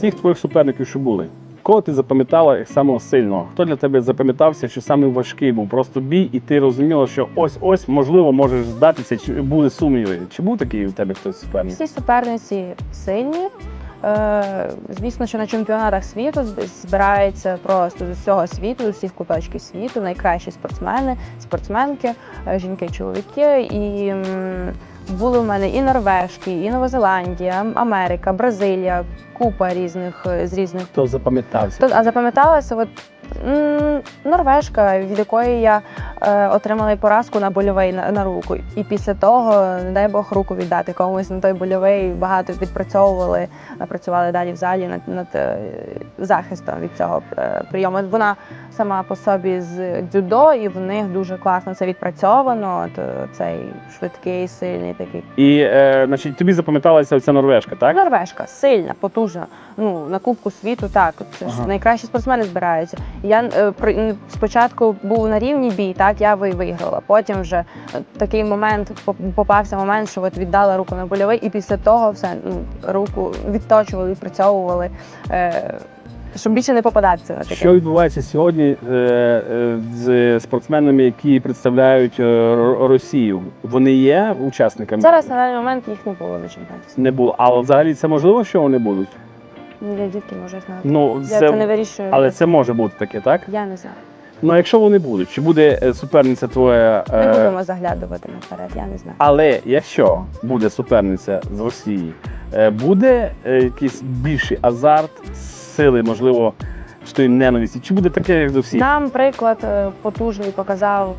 всіх твоїх суперників, що були, кого ти запам'ятала як самого сильного? Хто для тебе запам'ятався, що самий важкий був? Просто бій, і ти розуміла, що ось ось можливо можеш здатися, чи були сумніви. Чи був такий у тебе хтось суперник? Всі суперниці сильні. Е, звісно, що на чемпіонатах світу зб- збираються просто з усього світу, з усіх куточків світу, найкращі спортсмени, спортсменки, е, жінки, чоловіки. І м, були в мене і норвежки, і Новозеландія, Америка, Бразилія, купа різних е, з різних Хто запам'ятався? То- А запам'яталася от м, норвежка, від якої я е, отримала й поразку на больовий на, на руку. І після того, не дай Бог, руку віддати комусь на той больовий. Багато відпрацьовували, е, працювали далі в залі над, над е, захистом від цього е, прийому. Вона сама по собі з дзюдо, і в них дуже класно це відпрацьовано. Е, цей швидкий, сильний такий. І е, значить, тобі запам'яталася ця норвежка, так? Норвежка сильна, потужна. Ну на Кубку світу так. Це ж найкращі спортсмени збираються. Я е, спочатку був на рівні бій, так я ви- виграла. Потім вже е, такий момент попався момент, що от віддала руку на больовий, і після того все ну, руку відточували, відпрацьовували. Е, щоб більше не попадатися на таке. Що відбувається сьогодні е, е, з спортсменами, які представляють Росію? Вони є учасниками? Зараз на даний момент їх не було на чемпіонаті. не було. Але взагалі це можливо, що вони будуть? Я дітки може знати. Ну Я це не вирішую. але це може бути таке, так? я не знаю. Ну, а якщо вони будуть, чи буде е, суперниця твоя. Е... Будемо заглядувати наперед, я не знаю. Але якщо буде суперниця з Росії, е, буде е, якийсь більший азарт, сили, можливо, чи тої ненависті, чи буде таке, як до всіх? Нам приклад е, потужний показав.